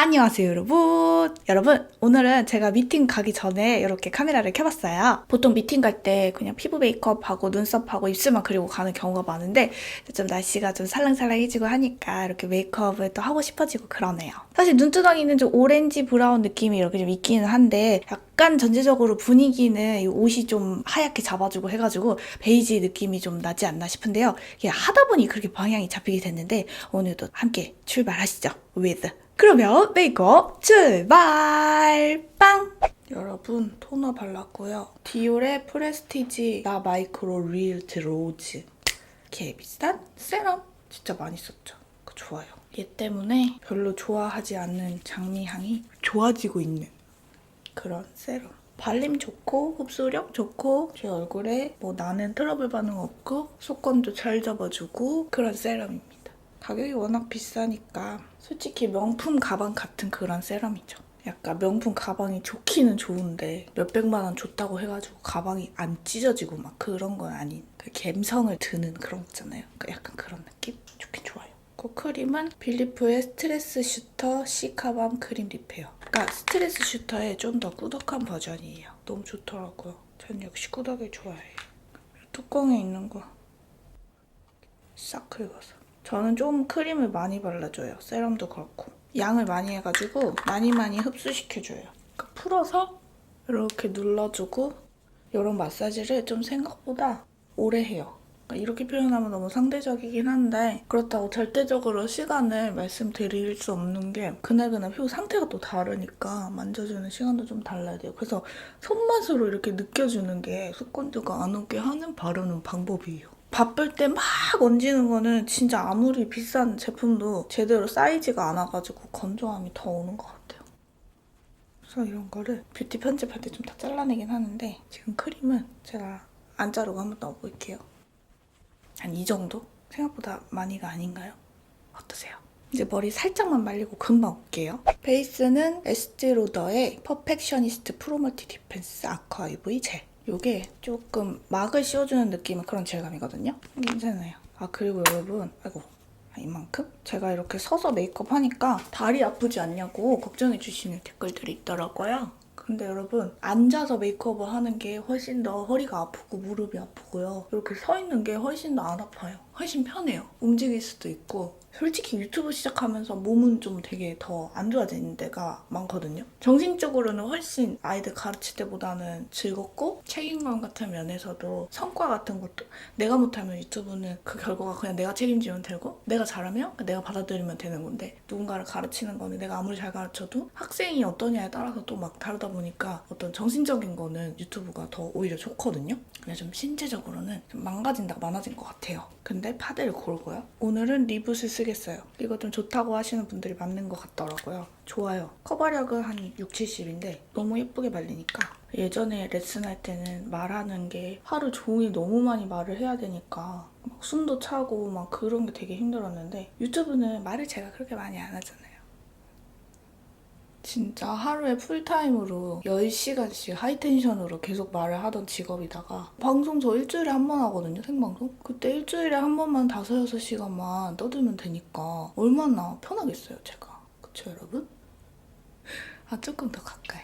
안녕하세요 여러분. 여러분 오늘은 제가 미팅 가기 전에 이렇게 카메라를 켜봤어요. 보통 미팅 갈 때 그냥 피부 메이크업하고 눈썹하고 입술만 그리고 가는 경우가 많은데 좀 날씨가 좀 살랑살랑해지고 하니까 이렇게 메이크업을 또 하고 싶어지고 그러네요. 사실 눈두덩이는 좀 오렌지 브라운 느낌이 이렇게 좀 있기는 한데 약간 전체적으로 분위기는 이 옷이 좀 하얗게 잡아주고 해가지고 베이지 느낌이 좀 나지 않나 싶은데요 이게 하다 보니 그렇게 방향이 잡히게 됐는데 오늘도 함께 출발하시죠 with 그러면 메이크업 출발! 빵! 여러분 토너 발랐고요. 디올의 프레스티지 나 마이크로 릴트 로즈 개 비싼 세럼 진짜 많이 썼죠. 그 좋아요. 얘 때문에 별로 좋아하지 않는 장미향이 좋아지고 있는 그런 세럼. 발림 좋고 흡수력 좋고 제 얼굴에 뭐 나는 트러블 반응 없고 속건도 잘 잡아주고 그런 세럼입니다. 가격이 워낙 비싸니까 솔직히 명품 가방 같은 그런 세럼이죠. 약간 명품 가방이 좋기는 좋은데 몇백만 원 줬다고 해가지고 가방이 안 찢어지고 막 그런 건 아닌 그 감성을 드는 그런 거 있잖아요. 그러니까 약간 그런 느낌? 좋긴 좋아요. 그 크림은 빌리프의 스트레스 슈터 시카밤 크림 리페어. 그러니까 스트레스 슈터의 좀 더 꾸덕한 버전이에요. 너무 좋더라고요. 전 역시 꾸덕을 좋아해요. 뚜껑에 있는 거 싹 긁어서. 저는 좀 크림을 많이 발라줘요. 세럼도 그렇고. 양을 많이 해가지고 많이 많이 흡수시켜줘요. 그러니까 풀어서 이렇게 눌러주고 이런 마사지를 좀 생각보다 오래 해요. 이렇게 표현하면 너무 상대적이긴 한데 그렇다고 절대적으로 시간을 말씀드릴 수 없는 게 그날그날 피부 상태가 또 다르니까 만져주는 시간도 좀 달라야 돼요. 그래서 손맛으로 이렇게 느껴주는 게 습관도가 안 오게 하는 바르는 방법이에요. 바쁠 때 막 얹는 거는 진짜 아무리 비싼 제품도 제대로 사이즈가 안 와가지고 건조함이 더 오는 것 같아요. 그래서 이런 거를 뷰티 편집할 때 좀 다 잘라내긴 하는데 지금 크림은 제가 안 자르고 한번 넣어볼게요. 한 이 정도? 생각보다 많이가 아닌가요? 어떠세요? 이제 머리 살짝만 말리고 금방 올게요. 베이스는 에스티 로더의 퍼펙셔니스트 프로멀티 디펜스 아쿠아 UV 젤. 요게 조금 막을 씌워주는 느낌의 그런 질감이거든요. 괜찮아요. 아 그리고 여러분, 아이고 아, 이만큼? 제가 이렇게 서서 메이크업 하니까 다리 아프지 않냐고 걱정해 주시는 댓글들이 있더라고요. 근데 여러분 앉아서 메이크업을 하는 게 훨씬 더 허리가 아프고 무릎이 아프고요. 이렇게 서 있는 게 훨씬 더 안 아파요. 훨씬 편해요. 움직일 수도 있고 솔직히 유튜브 시작하면서 몸은 좀 되게 더 안 좋아지는 데가 많거든요. 정신적으로는 훨씬 아이들 가르칠 때보다는 즐겁고 책임감 같은 면에서도 성과 같은 것도 내가 못하면 유튜브는 그 결과가 그냥 내가 책임지면 되고 내가 잘하면 내가 받아들이면 되는 건데 누군가를 가르치는 거는 내가 아무리 잘 가르쳐도 학생이 어떠냐에 따라서 또 막 다르다 보니까 어떤 정신적인 거는 유튜브가 더 오히려 좋거든요. 근데 좀 신체적으로는 좀 망가진다가 많아진 것 같아요. 근데 파데를 고르고요. 오늘은 리붓을 쓰겠어요. 이거 좀 좋다고 하시는 분들이 많는 것 같더라고요. 좋아요. 커버력은 한 6, 70인데 너무 예쁘게 발리니까 예전에 레슨할 때는 말하는 게 하루 종일 너무 많이 말을 해야 되니까 막 숨도 차고 막 그런 게 되게 힘들었는데 유튜브는 말을 제가 그렇게 많이 안 하잖아요. 진짜 하루에 풀타임으로 10시간씩 하이텐션으로 계속 말을 하던 직업이다가 방송 저 일주일에 한 번 하거든요, 생방송. 그때 일주일에 한 번만 5, 6시간만 떠들면 되니까 얼마나 편하겠어요, 제가. 그쵸, 여러분? 아, 조금 더 가까이.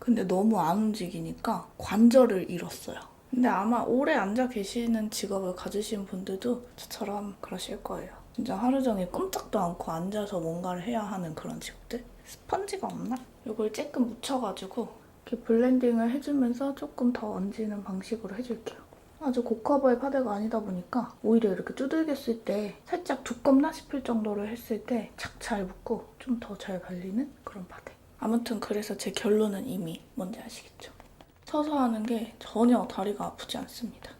근데 너무 안 움직이니까 관절을 잃었어요. 근데 아마 오래 앉아 계시는 직업을 가지신 분들도 저처럼 그러실 거예요. 진짜 하루 종일 꼼짝도 않고 앉아서 뭔가를 해야 하는 그런 직업들? 스펀지가 없나? 이걸 조금 묻혀가지고 이렇게 블렌딩을 해주면서 조금 더 얹는 방식으로 해줄게요. 아주 고커버의 파데가 아니다 보니까 오히려 이렇게 두들겨 쓸때 살짝 두껍나 싶을 정도로 했을 때 착 잘 붙고 좀 더 잘 발리는 그런 파데. 아무튼 그래서 제 결론은 이미 뭔지 아시겠죠? 서서 하는 게 전혀 다리가 아프지 않습니다.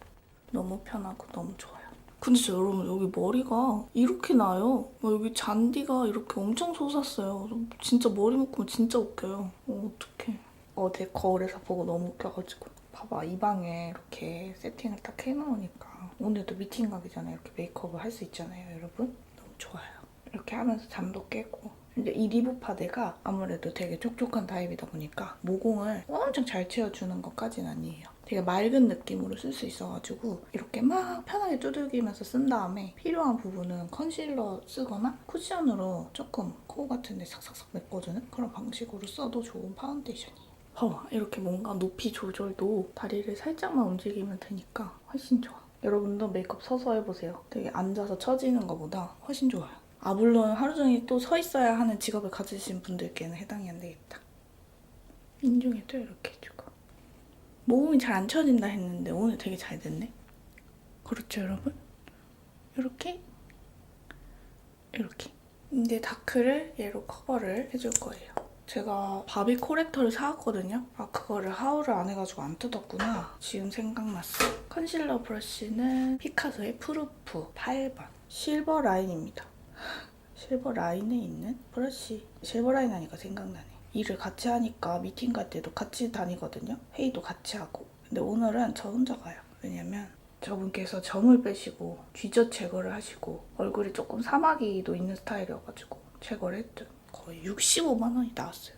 너무 편하고 너무 좋아요. 근데 진짜 여러분 여기 머리가 이렇게 나요. 막 여기 잔디가 이렇게 엄청 솟았어요. 진짜 머리 묶으면 진짜 웃겨요. 어, 어떡해. 어제 거울에서 보고 너무 웃겨가지고. 봐봐 이 방에 이렇게 세팅을 딱 해놓으니까 오늘도 미팅 가기 전에 이렇게 메이크업을 할 수 있잖아요 여러분. 너무 좋아요. 이렇게 하면서 잠도 깨고 근데 이 리브 파데가 아무래도 되게 촉촉한 타입이다 보니까 모공을 엄청 잘 채워주는 것까지는 아니에요. 되게 맑은 느낌으로 쓸 수 있어가지고 이렇게 막 편하게 두들기면서 쓴 다음에 필요한 부분은 컨실러 쓰거나 쿠션으로 조금 코 같은 데 삭삭삭 메꿔주는 그런 방식으로 써도 좋은 파운데이션이에요. 봐봐 이렇게 뭔가 높이 조절도 다리를 살짝만 움직이면 되니까 훨씬 좋아. 여러분도 메이크업 서서 해보세요. 되게 앉아서 처지는 것보다 훨씬 좋아요. 아 물론 하루 종일 또 서 있어야 하는 직업을 가지신 분들께는 해당이 안 되겠다. 인중에도 이렇게 해주고 모음이 잘 안 쳐진다 했는데 오늘 되게 잘 됐네. 그렇죠 여러분? 이렇게 이렇게 이제 다크를 얘로 커버를 해줄 거예요. 제가 바비 코렉터를 사왔거든요. 아 그거를 하울을 안 해가지고 안 뜯었구나. 지금 생각났어. 컨실러 브러쉬는 피카소의 프루프 8번 실버 라인입니다. 실버 라인에 있는 브러쉬. 실버 라인 하니까 생각나네. 일을 같이 하니까 미팅 갈 때도 같이 다니거든요. 회의도 같이 하고. 근데 오늘은 저 혼자 가요. 왜냐면 저분께서 점을 빼시고 쥐젖 제거를 하시고 얼굴에 조금 사마귀 도 있는 스타일이어가지고 제거를 했더니 거의 65만 원이 나왔어요.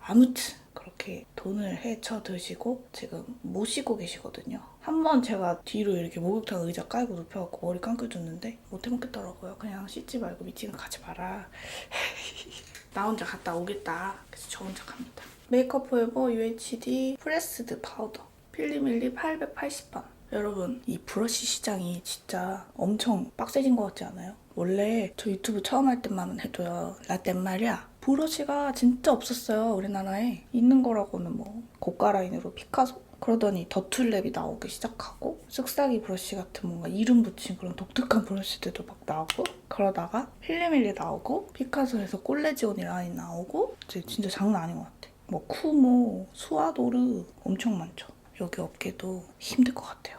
아무튼 그렇게 돈을 헤쳐 드시고 지금 모시고 계시거든요. 한 번 제가 뒤로 이렇게 목욕탕 의자 깔고 눕혀갖고 머리 감겨줬는데 못 해 먹겠더라고요. 그냥 씻지 말고 미팅을 가지 마라. 나 혼자 갔다 오겠다. 그래서 저 혼자 갑니다. 메이크업 포에버 UHD 프레스드 파우더 필리밀리 880번. 여러분 이 브러쉬 시장이 진짜 엄청 빡세진 것 같지 않아요? 원래 저 유튜브 처음 할 때만 해도요 라떼 말이야 브러쉬가 진짜 없었어요 우리나라에 있는 거라고는 뭐 고가 라인으로 피카소 그러더니 더툴랩이 나오기 시작하고 쓱싹이 브러쉬 같은 뭔가 이름 붙인 그런 독특한 브러쉬들도 막 나오고 그러다가 필리밀리 나오고 피카소에서 꼴레지오니 라인 나오고 이제 진짜 장난 아닌 것 같아. 뭐 쿠모, 수아도르 엄청 많죠. 여기 업계도 힘들 것 같아요.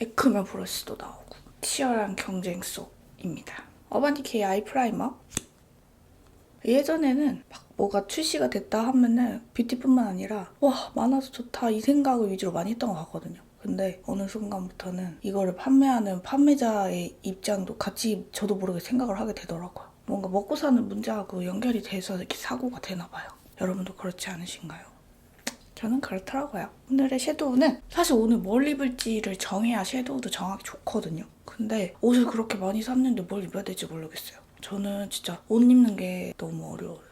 에크면 브러쉬도 나오고 치열한 경쟁 속입니다. 어반디케이 아이 프라이머? 예전에는 막 뭐가 출시가 됐다 하면은 뷰티뿐만 아니라 와 많아서 좋다 이 생각을 위주로 많이 했던 것 같거든요. 근데 어느 순간부터는 이거를 판매하는 판매자의 입장도 같이 저도 모르게 생각을 하게 되더라고요. 뭔가 먹고 사는 문제하고 연결이 돼서 이렇게 사고가 되나 봐요. 여러분도 그렇지 않으신가요? 저는 그렇더라고요. 오늘의 섀도우는 사실 오늘 뭘 입을지를 정해야 섀도우도 정하기 좋거든요. 근데 옷을 그렇게 많이 샀는데 뭘 입어야 될지 모르겠어요. 저는 진짜 옷 입는 게 너무 어려워요.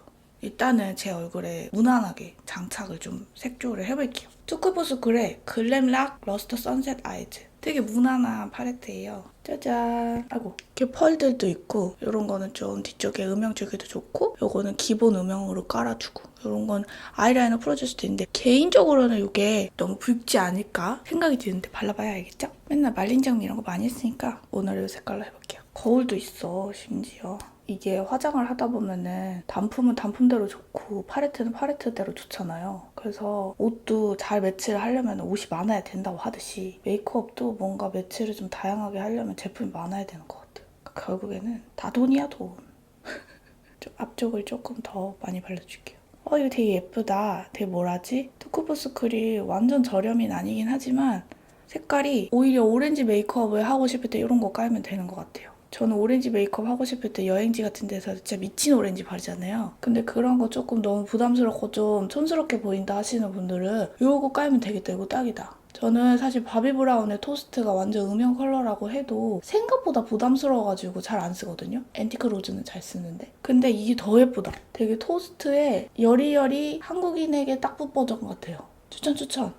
일단은 제 얼굴에 무난하게 장착을 좀 색조를 해볼게요. 투쿠보스 그레 글램락 러스터 선셋 아이즈. 되게 무난한 팔레트예요. 짜잔. 아이고 이렇게 펄들도 있고 이런 거는 좀 뒤쪽에 음영 주기도 좋고 요거는 기본 음영으로 깔아주고 이런 건 아이라이너 풀어줄 수도 있는데 개인적으로는 이게 너무 붉지 않을까 생각이 드는데 발라봐야 알겠죠? 맨날 말린 장미 이런 거 많이 했으니까 오늘 이 색깔로 해볼게요. 거울도 있어 심지어. 이게 화장을 하다 보면은 단품은 단품대로 좋고 팔레트는 팔레트대로 좋잖아요. 그래서 옷도 잘 매치를 하려면 옷이 많아야 된다고 하듯이 메이크업도 뭔가 매치를 좀 다양하게 하려면 제품이 많아야 되는 것 같아요. 그러니까 결국에는 다 돈이야 돈. 좀 앞쪽을 조금 더 많이 발라줄게요. 어 이거 되게 예쁘다. 되게 뭐라지? 투쿠보스쿨이 완전 저렴이 아니긴 하지만 색깔이 오히려 오렌지 메이크업을 하고 싶을 때 이런 거 깔면 되는 것 같아요. 저는 오렌지 메이크업 하고 싶을 때 여행지 같은 데서 진짜 미친 오렌지 바르잖아요. 근데 그런 거 조금 너무 부담스럽고 좀 촌스럽게 보인다 하시는 분들은 이거 깔면 되겠다. 이거 딱이다. 저는 사실 바비 브라운의 토스트가 완전 음영 컬러라고 해도 생각보다 부담스러워가지고 잘 안 쓰거든요. 앤티크 로즈는 잘 쓰는데. 근데 이게 더 예쁘다. 되게 토스트에 여리여리 한국인에게 딱 풋버전 같아요. 추천 추천.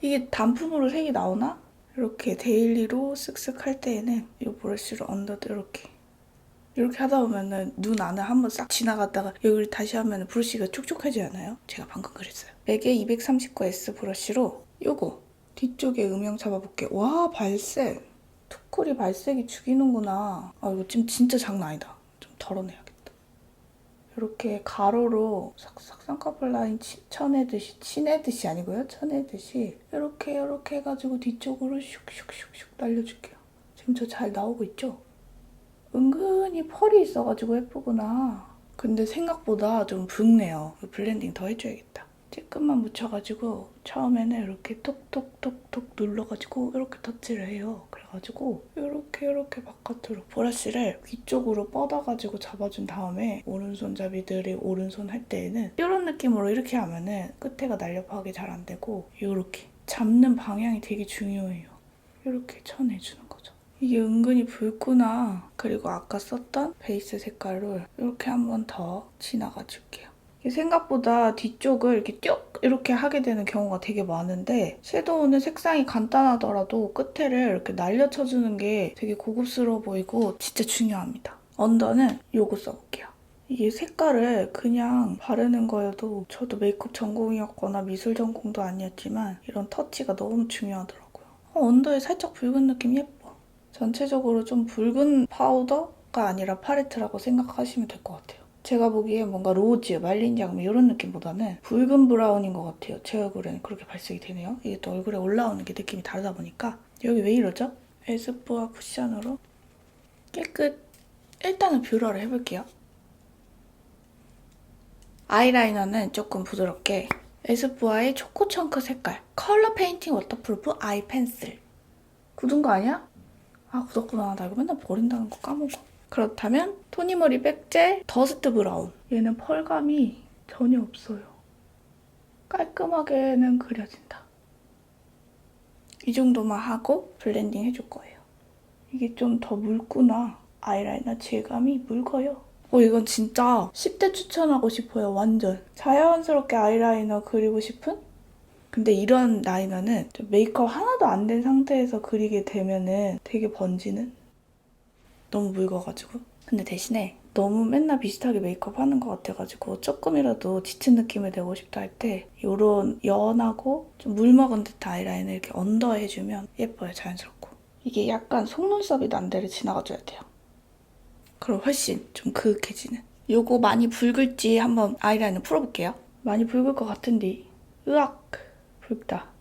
이게 단품으로 색이 나오나? 이렇게 데일리로 쓱쓱 할 때에는 이 브러쉬로 언더도 이렇게 이렇게 하다 보면은 눈 안에 한번 싹 지나갔다가 여기를 다시 하면 브러쉬가 촉촉하지 않아요? 제가 방금 그랬어요. 맥의 239S 브러쉬로 요거 뒤쪽에 음영 잡아볼게요. 와 발색! 투쿨이 발색이 죽이는구나. 아 이거 지금 진짜 장난 아니다. 좀 덜어내야겠다. 이렇게 가로로 싹싹 쌍꺼풀 라인 치- 쳐내듯이 치내듯이 아니고요? 쳐내듯이 이렇게 이렇게 해가지고 뒤쪽으로 슉슉슉슉 날려줄게요. 지금 저 잘 나오고 있죠? 은근히 펄이 있어가지고 예쁘구나. 근데 생각보다 좀 붉네요. 블렌딩 더 해줘야겠다. 찔끔만 묻혀가지고 처음에는 이렇게 톡톡톡톡 눌러가지고 이렇게 터치를 해요. 그래가지고 이렇게 이렇게 바깥으로 브러쉬를 위쪽으로 뻗어가지고 잡아준 다음에 오른손잡이들이 오른손 할 때에는 이런 느낌으로 이렇게 하면은 끝에가 날렵하게 잘 안 되고 이렇게 잡는 방향이 되게 중요해요. 이렇게 쳐내주는 거죠. 이게 은근히 붉구나. 그리고 아까 썼던 베이스 색깔을 이렇게 한번 더 지나가 줄게요. 생각보다 뒤쪽을 이렇게 쭉 이렇게 하게 되는 경우가 되게 많은데 섀도우는 색상이 간단하더라도 끝에를 이렇게 날려쳐주는 게 되게 고급스러워 보이고 진짜 중요합니다. 언더는 요거 써볼게요. 이게 색깔을 그냥 바르는 거여도 저도 메이크업 전공이었거나 미술 전공도 아니었지만 이런 터치가 너무 중요하더라고요. 어, 언더에 살짝 붉은 느낌 예뻐. 전체적으로 좀 붉은 파우더가 아니라 팔레트라고 생각하시면 될 것 같아요. 제가 보기에 뭔가 로즈, 말린 장미 이런 느낌보다는 붉은 브라운인 것 같아요. 제 얼굴에는 그렇게 발색이 되네요. 이게 또 얼굴에 올라오는 게 느낌이 다르다 보니까 여기 왜 이러죠? 에스쁘아 쿠션으로 깨끗 일단은 뷰러를 해볼게요. 아이라이너는 조금 부드럽게 에스쁘아의 초코 청크 색깔 컬러 페인팅 워터프루프 아이 펜슬 굳은 거 아니야? 아 굳었구나 나 이거 맨날 버린다는 거 까먹어 그렇다면 토니모리 백젤 더스트 브라운 얘는 펄감이 전혀 없어요 깔끔하게는 그려진다 이 정도만 하고 블렌딩 해줄 거예요 이게 좀 더 묽구나 아이라이너 질감이 묽어요 어, 이건 진짜 10대 추천하고 싶어요, 완전. 자연스럽게 아이라이너 그리고 싶은? 근데 이런 라이너는 좀 메이크업 하나도 안 된 상태에서 그리게 되면은 되게 번지는? 너무 묽어가지고. 근데 대신에 너무 맨날 비슷하게 메이크업 하는 것 같아가지고 조금이라도 짙은 느낌을 내고 싶다 할 때 이런 연하고 좀 물 먹은 듯한 아이라인을 이렇게 언더 해주면 예뻐요, 자연스럽고. 이게 약간 속눈썹이 난 데를 지나가줘야 돼요. 그럼 훨씬 좀 그윽해지는. 요거 많이 붉을지 한번 아이라인을 풀어볼게요. 많이 붉을 것 같은데. 으악! 붉다.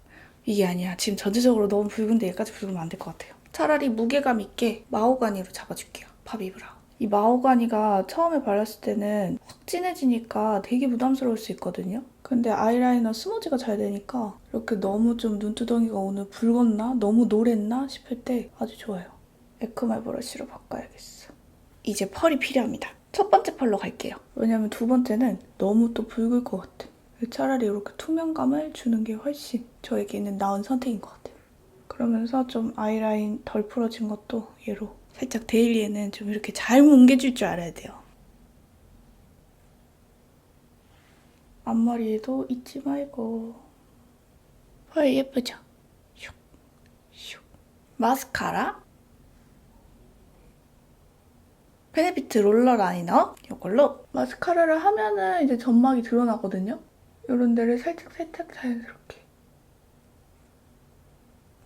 이게 아니야. 지금 전체적으로 너무 붉은데 얘까지 붉으면 안 될 것 같아요. 차라리 무게감 있게 마호가니로 잡아줄게요. 바비브라운. 이 마호가니가 처음에 발랐을 때는 확 진해지니까 되게 부담스러울 수 있거든요. 근데 아이라이너 스무지가 잘 되니까 이렇게 너무 좀 눈두덩이가 오늘 붉었나? 너무 노랬나? 싶을 때 아주 좋아요. 에크말 브러쉬로 바꿔야겠어. 이제 펄이 필요합니다. 첫 번째 펄로 갈게요. 왜냐면 두 번째는 너무 또 붉을 것 같아. 차라리 이렇게 투명감을 주는 게 훨씬 저에게는 나은 선택인 것 같아요. 그러면서 좀 아이라인 덜 풀어진 것도 얘로 살짝 데일리에는 좀 이렇게 잘 뭉개줄 줄 알아야 돼요. 앞머리에도 잊지 말고 펄 예쁘죠? 슉, 슉. 마스카라 베네피트 롤러 라이너 이걸로 마스카라를 하면은 이제 점막이 드러나거든요. 이런 데를 살짝 살짝 자연스럽게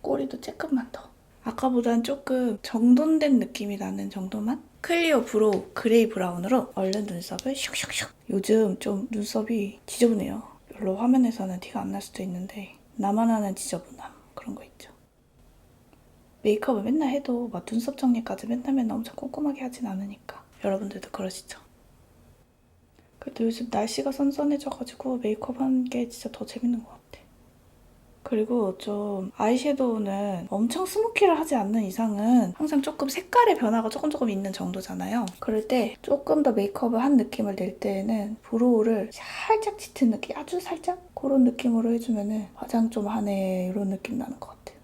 꼬리도 조금만 더 아까보단 조금 정돈된 느낌이 나는 정도만 클리어 브로우 그레이 브라운으로 얼른 눈썹을 슉슉슉 요즘 좀 눈썹이 지저분해요. 별로 화면에서는 티가 안 날 수도 있는데 나만 아는 지저분함 그런 거 있죠. 메이크업을 맨날 해도 막 눈썹 정리까지 맨날 맨날 엄청 꼼꼼하게 하진 않으니까 여러분들도 그러시죠? 그래도 요즘 날씨가 선선해져가지고 메이크업 하는 게 진짜 더 재밌는 것 같아. 그리고 좀 아이섀도우는 엄청 스모키를 하지 않는 이상은 항상 조금 색깔의 변화가 조금 조금 있는 정도잖아요. 그럴 때 조금 더 메이크업을 한 느낌을 낼 때에는 브로우를 살짝 짙은 느낌, 아주 살짝 그런 느낌으로 해주면은 화장 좀 하네 이런 느낌 나는 것 같아요.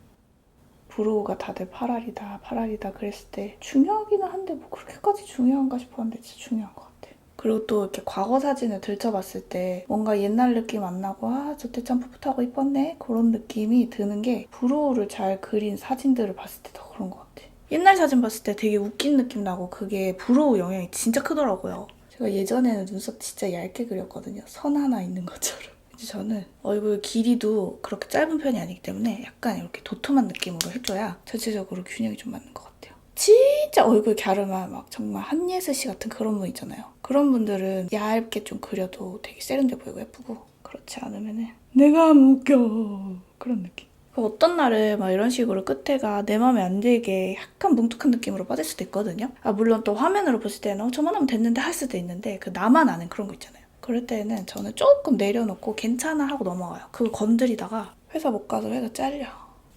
브로우가 다들 파랄이다 파랄이다 그랬을 때 중요하기는 한데 뭐 그렇게까지 중요한가 싶었는데 진짜 중요한 것 같아요. 그리고 또 이렇게 과거 사진을 들춰봤을 때 뭔가 옛날 느낌 안 나고 아 저때 참 풋풋하고 이뻤네 그런 느낌이 드는 게 브로우를 잘 그린 사진들을 봤을 때 더 그런 것 같아요. 옛날 사진 봤을 때 되게 웃긴 느낌 나고 그게 브로우 영향이 진짜 크더라고요. 제가 예전에는 눈썹 진짜 얇게 그렸거든요. 선 하나 있는 것처럼. 이제 저는 얼굴 길이도 그렇게 짧은 편이 아니기 때문에 약간 이렇게 도톰한 느낌으로 해줘야 전체적으로 균형이 좀 맞는 것 같아요. 진짜 얼굴 갸름한 막 정말 한예슬 씨 같은 그런 분 있잖아요. 그런 분들은 얇게 좀 그려도 되게 세련돼 보이고 예쁘고 그렇지 않으면은 내가 웃겨 그런 느낌. 그 어떤 날은 막 이런 식으로 끝에가 내 마음에 안 들게 약간 뭉툭한 느낌으로 빠질 수도 있거든요. 아 물론 또 화면으로 봤을 때는 어, 저만 하면 됐는데 할 수도 있는데 그 나만 아는 그런 거 있잖아요. 그럴 때는 저는 조금 내려놓고 괜찮아 하고 넘어가요. 그거 건드리다가 회사 못 가서 회사 잘려.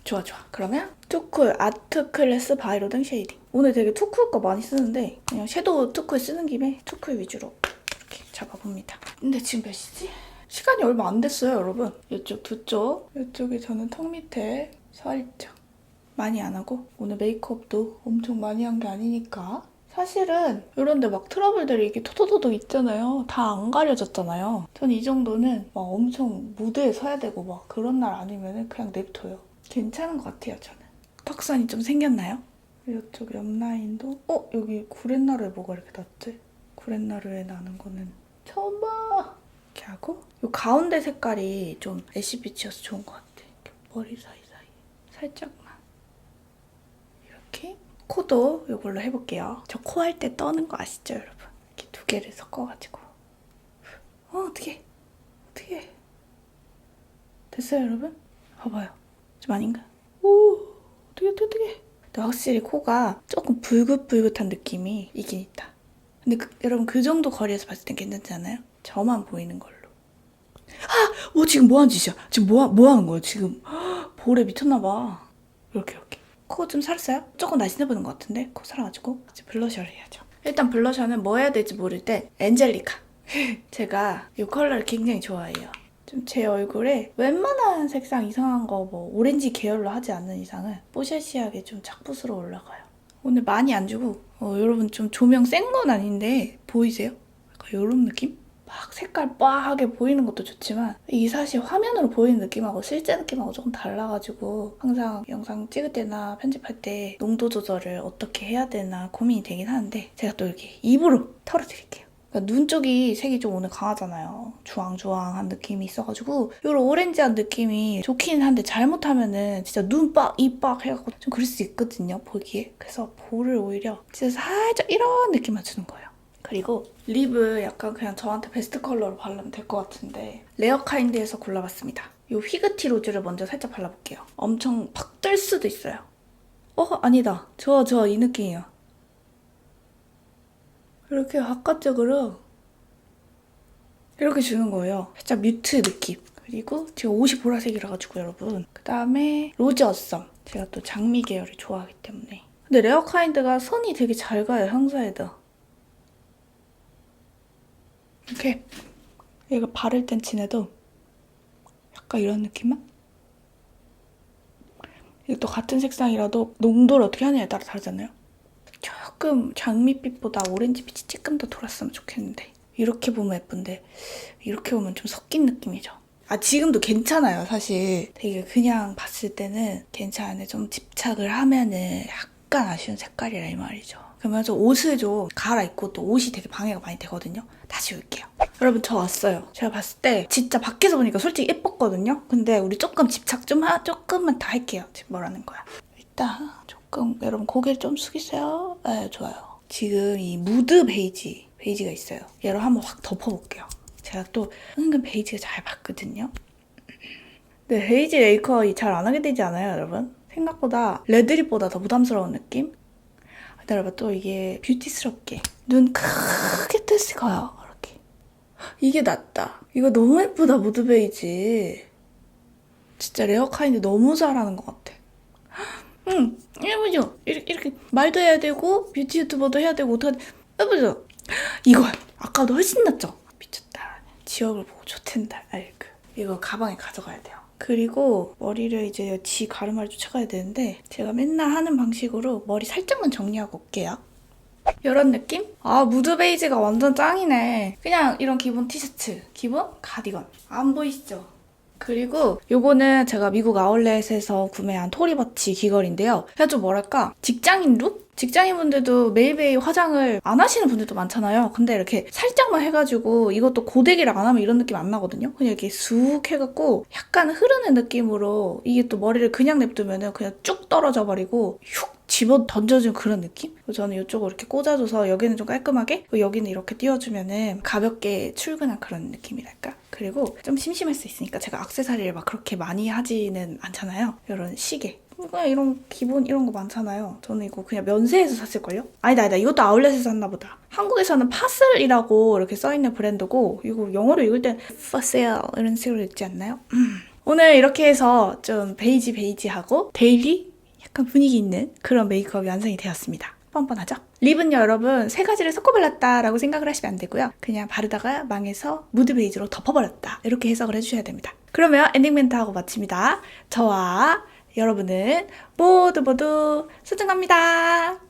좋아 좋아. 그러면 투쿨 아트 클래스 바이로등 쉐이딩. 오늘 되게 투쿨 거 많이 쓰는데 그냥 섀도우 투쿨 쓰는 김에 투쿨 위주로 이렇게 잡아봅니다. 근데 지금 몇 시지? 시간이 얼마 안 됐어요, 여러분. 이쪽 두 쪽, 이쪽에 저는 턱 밑에 살짝 많이 안 하고 오늘 메이크업도 엄청 많이 한 게 아니니까 사실은 이런데 막 트러블들이 이게 토토토도 있잖아요. 다 안 가려졌잖아요. 전 이 정도는 막 엄청 무대에 서야 되고 막 그런 날 아니면은 그냥 냅둬요. 괜찮은 것 같아요, 저는. 턱선이 좀 생겼나요? 이쪽 옆 라인도 어? 여기 구렛나루에 뭐가 이렇게 났지? 구렛나루에 나는 거는 처음 봐! 이렇게 하고 이 가운데 색깔이 좀 애쉬빛이어서 좋은 것 같아. 이렇게 머리 사이사이 살짝만 이렇게 코도 이걸로 해볼게요. 저 코 할 때 떠는 거 아시죠, 여러분? 이렇게 두 개를 섞어가지고 어 어떻게 어떻게 됐어요, 여러분? 봐봐요. 좀 아닌가? 오 어떻게 어떻게? 근데 확실히 코가 조금 붉긋붉긋한 느낌이 있긴 있다. 근데 그- 여러분 그 정도 거리에서 봤을 땐 괜찮지 않아요? 저만 보이는 걸로. 아! 어 지금 뭐 하는 짓이야? 지금 뭐, 하- 뭐 하는 거야 지금? 헉, 볼에 미쳤나 봐. 이렇게 이렇게. 코 좀 살았어요? 조금 날씬해 보이는 것 같은데? 코 살아가지고 이제 블러셔를 해야죠. 일단 블러셔는 뭐 해야 될지 모를 때 엔젤리카. 제가 이 컬러를 굉장히 좋아해요. 좀 제 얼굴에 웬만한 색상 이상한 거 뭐 오렌지 계열로 하지 않는 이상은 뽀샤시하게 좀 착붙으로 올라가요. 오늘 많이 안 주고 어, 여러분 좀 조명 센 건 아닌데 보이세요? 약간 이런 느낌? 막 색깔 빡하게 보이는 것도 좋지만 이 사실 화면으로 보이는 느낌하고 실제 느낌하고 조금 달라가지고 항상 영상 찍을 때나 편집할 때 농도 조절을 어떻게 해야 되나 고민이 되긴 하는데 제가 또 이렇게 입으로 털어드릴게요. 그러니까 눈 쪽이 색이 좀 오늘 강하잖아요. 주황주황한 느낌이 있어가지고 이런 오렌지한 느낌이 좋긴 한데 잘못하면은 진짜 눈 빡, 입 빡 해갖고 좀 그럴 수 있거든요, 보기에. 그래서 볼을 오히려 진짜 살짝 이런 느낌만 주는 거예요. 그리고 립을 약간 그냥 저한테 베스트 컬러로 바르면 될 것 같은데 레어카인드에서 골라봤습니다. 이 휘그티 로즈를 먼저 살짝 발라볼게요. 엄청 팍 뜰 수도 있어요. 어? 아니다. 저, 저이 느낌이에요. 이렇게 바깥쪽으로 이렇게 주는 거예요. 살짝 뮤트 느낌. 그리고 제가 옷이 보라색이라 가지고 여러분. 그 다음에 로즈 어썸. 제가 또 장미 계열을 좋아하기 때문에. 근데 레어카인드가 선이 되게 잘 가요, 형사에다. 이렇게 이거 바를 땐 진해도 약간 이런 느낌만? 이것도 같은 색상이라도 농도를 어떻게 하느냐에 따라 다르잖아요. 조금 장미빛보다 오렌지빛이 조금 더 돌았으면 좋겠는데 이렇게 보면 예쁜데 이렇게 보면 좀 섞인 느낌이죠. 아 지금도 괜찮아요 사실 되게 그냥 봤을 때는 괜찮은데 좀 집착을 하면은 약간 아쉬운 색깔이라 이 말이죠. 그러면서 옷을 좀 갈아입고 또 옷이 되게 방해가 많이 되거든요. 다시 올게요. 여러분 저 왔어요. 제가 봤을 때 진짜 밖에서 보니까 솔직히 예뻤거든요. 근데 우리 조금 집착 좀 하, 조금만 더 할게요. 지금 뭐라는 거야. 일단 조금 여러분 고개를 좀 숙이세요. 네 좋아요. 지금 이 무드 베이지 베이지가 있어요. 얘를 한번 확 덮어볼게요. 제가 또 은근 베이지가 잘 봤거든요. 근데 베이지 메이크업이 잘안 하게 되지 않아요, 여러분? 생각보다 레드립보다 더 부담스러운 느낌? 여러분 또 이게 뷰티스럽게 눈 크게 뜨시고요, 이렇게. 이게 낫다. 이거 너무 예쁘다, 무드 베이지. 진짜 레어카인드 너무 잘하는 것 같아. 응, 예쁘죠? 이렇게, 이렇게 말도 해야 되고, 뷰티 유튜버도 해야 되고, 어떡하지? 예쁘죠? 이거, 아까도 훨씬 낫죠? 미쳤다. 지역을 보고 좋텐다, 아이고. 이거 가방에 가져가야 돼요. 그리고 머리를 이제 지 가르마를 쫓아가야 되는데, 제가 맨날 하는 방식으로 머리 살짝만 정리하고 올게요. 이런 느낌? 아, 무드 베이지가 완전 짱이네. 그냥 이런 기본 티셔츠, 기본 가디건. 안 보이시죠? 그리고 요거는 제가 미국 아울렛에서 구매한 토리버치 귀걸이인데요. 그냥 좀 뭐랄까 직장인 룩? 직장인분들도 매일매일 화장을 안 하시는 분들도 많잖아요. 근데 이렇게 살짝만 해가지고 이것도 고데기를 안 하면 이런 느낌 안 나거든요. 그냥 이렇게 쑥 해갖고 약간 흐르는 느낌으로 이게 또 머리를 그냥 냅두면은 그냥 쭉 떨어져 버리고 슉 집어 던져준 그런 느낌? 저는 이쪽으로 이렇게 꽂아줘서 여기는 좀 깔끔하게 여기는 이렇게 띄워주면은 가볍게 출근한 그런 느낌이랄까? 그리고 좀 심심할 수 있으니까 제가 악세사리를 막 그렇게 많이 하지는 않잖아요. 이런 시계. 그냥 이런 기본 이런 거 많잖아요. 저는 이거 그냥 면세에서 샀을걸요? 아니다, 아니다. 이것도 아울렛에서 샀나 보다. 한국에서는 파슬이라고 이렇게 써있는 브랜드고, 이거 영어로 읽을 땐 sale 이런 식으로 읽지 않나요? 음. 오늘 이렇게 해서 좀 베이지 베이지하고 데일리 약간 분위기 있는 그런 메이크업이 완성이 되었습니다. 뻔뻔하죠? 립은요, 여러분, 세 가지를 섞어 발랐다라고 생각을 하시면 안 되고요. 그냥 바르다가 망해서 무드 베이지로 덮어버렸다. 이렇게 해석을 해주셔야 됩니다. 그러면 엔딩 멘트하고 마칩니다. 저와 여러분은 모두 모두 소중합니다.